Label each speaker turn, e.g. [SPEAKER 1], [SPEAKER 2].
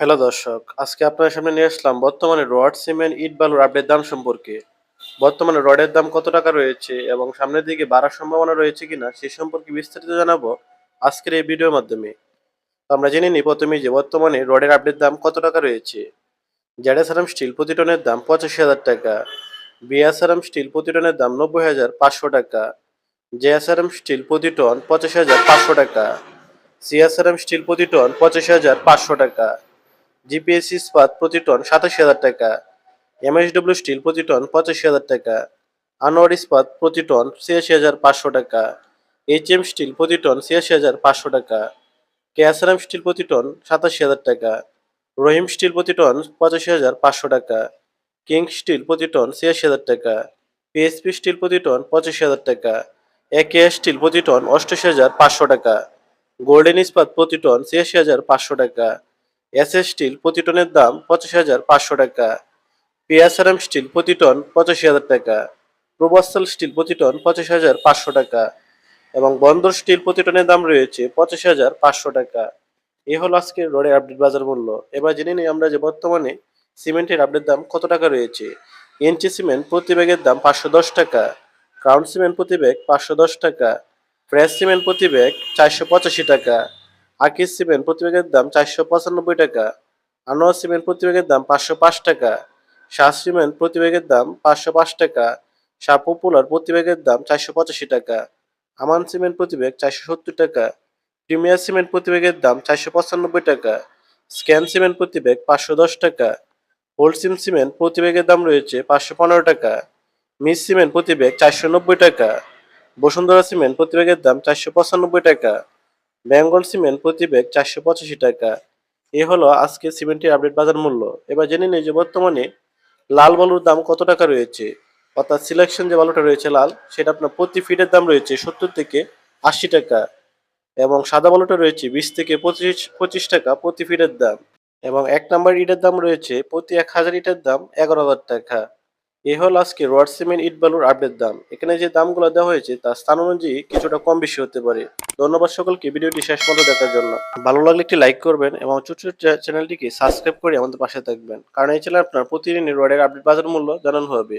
[SPEAKER 1] Hello দর্শক, আজকে আপনাদের সামনে নিয়ে আসলাম বর্তমানে রড, সিমেন্ট, ইট, বালুর আপডেট দাম সম্পর্কে। বর্তমানে রডের দাম কত টাকা রয়েছে এবং সামনের দিকে বাড়ার সম্ভাবনা রয়েছে কিনা সে সম্পর্কে বিস্তারিত জানাব আজকের এই ভিডিওর মাধ্যমে। আমরা জেনে নিই প্রথমেই যে বর্তমানে রডের আপডেট দাম কত টাকা রয়েছে। জ্যাডাসারাম স্টিল প্রতি টনের দাম পঁচাশি হাজার টাকা বিএসআরএম স্টিল প্রতি টনের দাম নব্বই হাজার পাঁচশো টাকা জেএসআরএম স্টিল প্রতি টন পঁচাশি হাজার পাঁচশো টাকা সিএসআরএম স্টিল প্রতি টন পঁচাশি হাজার পাঁচশো টাকা জিপিএস ইস্পাত প্রতি টন সাতাশি হাজার টাকা এমএসডব্লিউ স্টিল প্রতি টন পঁচাশি হাজার টাকা আনোয়ার ইস্পাত প্রতি টন ছিয়াশি হাজার পাঁচশো টাকা এইচএম স্টিল প্রতি টন ছিয়াশি হাজার পাঁচশো টাকা কেএসআরএম স্টিল প্রতি টন সাতাশি হাজার টাকা রহিম স্টিল প্রতি টন পঁচাশি হাজার পাঁচশো টাকা কিং স্টিল প্রতি টন ছিয়াশি হাজার টাকা পিএসপি স্টিল প্রতি টন পঁচাশি হাজার টাকা একে স্টিল প্রতি টন অষ্টাশি হাজার পাঁচশো টাকা গোল্ডেন ইস্পাত প্রতি টন ছিয়াশি হাজার পাঁচশো টাকা এস এস স্টিল প্রতি টনের দাম পঁচাশি হাজার পাঁচশো টাকা। পিএসআরএম স্টিল প্রতি টন পঁচাশি হাজার টাকা। প্রবাস্তল স্টিল প্রতি টন পঁচাশি হাজার পাঁচশো টাকা। এবং বন্দর স্টিল প্রতি টনের দাম রয়েছে পঁচাশি হাজার পাঁচশো টাকা। এই হলো আজকের রোডের আপডেট বাজার মূল্য। এবার জেনে নিই আমরা যে বর্তমানে সিমেন্টের আপডেট দাম কত টাকা রয়েছে। ইঞ্চি সিমেন্ট প্রতি ব্যাগের দাম পাঁচশো দশ টাকা। ক্রাউন সিমেন্ট প্রতি ব্যাগ পাঁচশো দশ টাকা। ফ্রেশ সিমেন্ট প্রতি ব্যাগ চারশো পঁচাশি টাকা। আকিস সিমেন্ট প্রতি ব্যাগের দাম চারশো পঁচানব্বই টাকা, আনোয়ার সিমেন্ট প্রতি ব্যাগের দাম পাঁচশো পাঁচ টাকা, শাহ সিমেন্ট প্রতি ব্যাগের দাম পাঁচশো পাঁচ টাকা, শাহ পপুলার প্রতি ব্যাগের দাম চারশো পঁচাশি টাকা, আমান সিমেন্ট প্রতি ব্যাগ চারশো সত্তর টাকা, প্রিমিয়ার সিমেন্ট প্রতি ব্যাগের দাম চারশো পঁচানব্বই টাকা, স্ক্যান সিমেন্ট প্রতি ব্যাগ পাঁচশো দশ টাকা, হোলসিম সিমেন্ট প্রতি ব্যাগের দাম রয়েছে পাঁচশো পনেরো টাকা, মিস সিমেন্ট প্রতি ব্যাগ চারশো নব্বই টাকা, বসুন্ধরা সিমেন্ট প্রতি ব্যাগের দাম চারশো পঁচানব্বই টাকা বেঙ্গল সিমেন্ট প্রতি ব্যাগ চারশো পঁচাশি টাকা। এ হলো আজকে সিমেন্টের আপডেট বাজার মূল্য। এবার জেনে নিই যে বর্তমানে লাল বালুর দাম কত টাকা রয়েছে? অর্থাৎ সিলেকশন যে বালুটা রয়েছে লাল, সেটা আপনার প্রতি ফিটের দাম রয়েছে সত্তর থেকে আশি টাকা এবং সাদা বালুটা রয়েছে বিশ থেকে পঁচিশ পঁচিশ টাকা প্রতি ফিটের দাম এবং এক নাম্বার ইটের দাম রয়েছে প্রতি এক হাজার ইটের দাম এগারো হাজার টাকা। এ হল আজকে রড সিমেন্ট ইট বালুর আপডেট দাম। এখানে যে দামগুলো দেওয়া হয়েছে, তার স্থান অনুযায়ী কিছুটা কম বেশি হতে পারে। ধন্যবাদ সকলকে, ভিডিওটি শেষ পর্যন্ত দেখার জন্য। ভালো লাগলে একটি লাইক করবেন এবং ছোট ছোট চ্যানেলটিকে সাবস্ক্রাইব করে আমাদের পাশে থাকবেন। কারণ এই চ্যানেল আপনার প্রতিদিনই রডের আপডেট বাজার মূল্য জানানো হবে।